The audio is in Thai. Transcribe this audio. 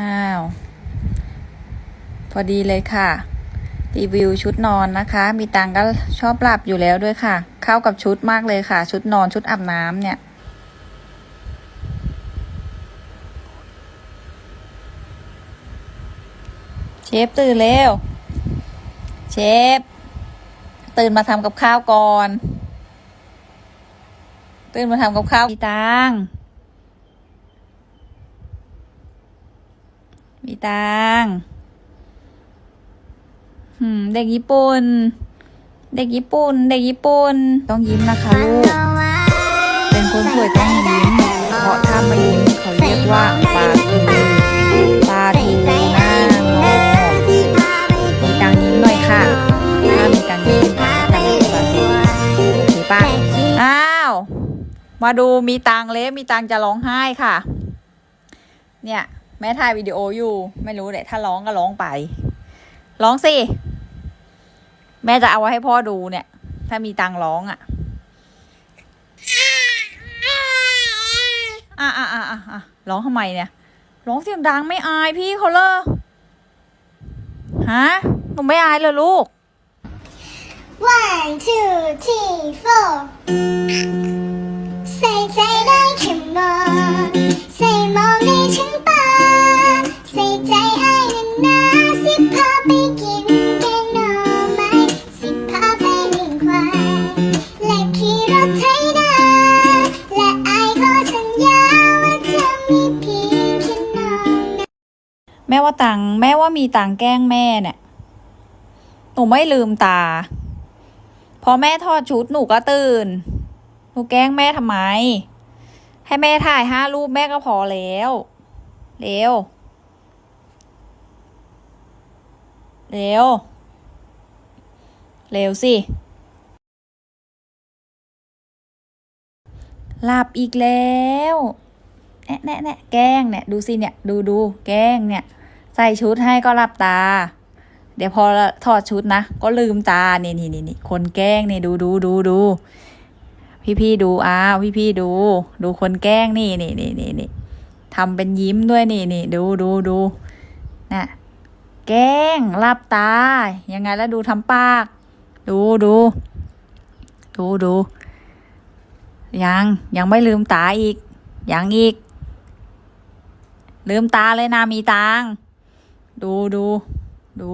อ้าว พอดีเลยค่ะ รีวิวชุดนอนนะคะ มีตังก็ชอบหลับอยู่แล้วด้วยค่ะ เข้ากับชุดมากเลยค่ะ ชุดนอนชุดอาบน้ำเนี่ยเชฟตื่นเร็ว เชฟ ตื่นมาทำกับข้าวก่อน ตื่นมาทำกับข้าวมีตัง มีตังเด็กญี่ปุ่น เด็กญี่ปุ่น เด็กญี่ปุ่น ต้องยิ้มนะคะลูก เป็นคนสวยต้องยิ้ม เพราะถ้าไม่ยิ้มเขาเรียกว่าปาทูปาทูหน้างอกมีตังยิ้มหน่อยค่ะ ถ้ามีตังยิ้มจะไม่เป็นปาทูโอเคปะอ้าว มาดูมีตังเละมีตังจะร้องไห้ค่ะ เนี่ย แม่ถ่ายวิดีโออยู่ ไม่รู้แหละถ้าร้องก็ร้องไป ร้องสิ แม่จะเอาไว้ให้พ่อดูเนี่ย ถ้ามีตังร้องอะอะอะอะอะอะร้องทำไมเนี่ย ร้องเสียงดังไม่อายพี่เขาเลยฮะหนูไม่อายเลยลูก One, two, three, four. ใส่ใจได้แค่ม แม่ว่าตังแม่ว่ามีตังแกล้งแม่เนี่ยหนูไม่ลืมตา พอแม่ทอดชุดหนูก็ตื่น หนูแกล้งแม่ทำไม ให้แม่ถ่ายห้ารูปแม่ก็พอแล้วเร็วเร็วเร็วสิหลับอีกแล้ว แนะแนะแนะแกล้งเนี่ยดูสิเนี่ยดูดูแกล้งเนี่ย ใส่ชุดให้ก็หลับตา เดี๋ยวพอถอดชุดนะ ก็ลืมตานี่นี่นี่นี่คนแกล้งนี่ดูดูดูดูพี่พี่ดูอ้าวพี่พี่ดู ดูคนแกล้งนี่นี่นี่นี่นี่ทำเป็นยิ้มด้วยนี่นี่ดูดูดูน่ะแกล้งหลับตา ยังไงแล้วดูทำปาก ดูดูดูดูยังยังไม่ลืมตาอีก ยังอีก ลืมตาเลยนะมีตังดูดูดู